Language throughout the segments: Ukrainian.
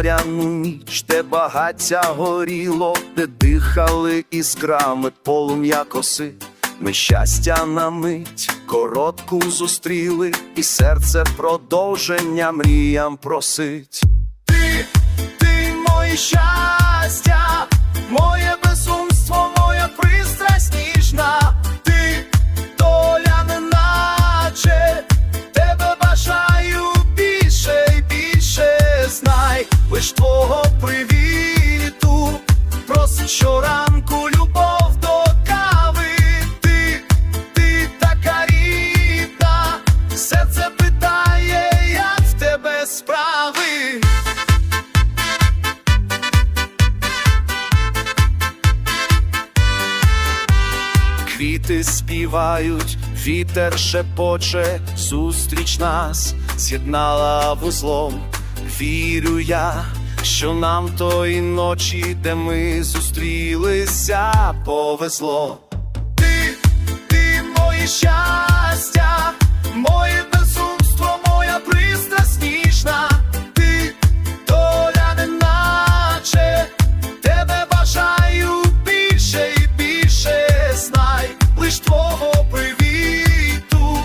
Зоряну ніч, де багаття горіло, де дихали іскрами полум'я коси. Ми щастя на мить коротку зустріли, і серце продовження мріям просить. Ти, ти моє щастя, лиш твого привіту, просить щоранку любов до кави. Ти, ти така рідна, серце питає, як в тебе справи. Квіти співають, вітер шепоче, зустріч нас з'єднала вузлом. Вірю я, що нам тої ночі, де ми зустрілися, повезло. Ти, ти моє щастя, моє безумство, моя пристрасть ніжна. Ти доля неначе, тебе бажаю більше і більше знай, лиш твого привіту,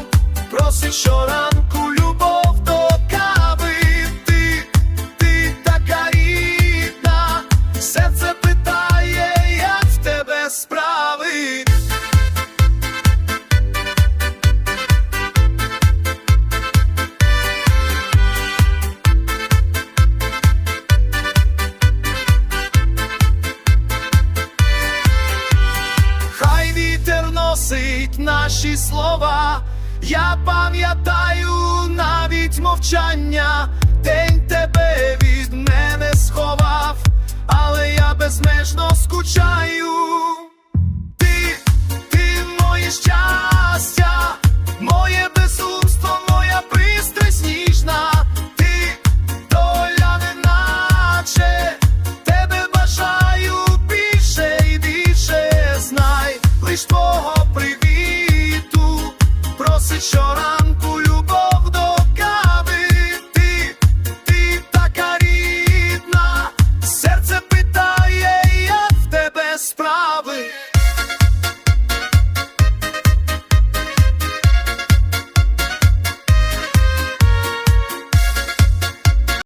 просить щоранку гласить наші слова. Я пам'ятаю навіть мовчання, день те. привіту, просить щора.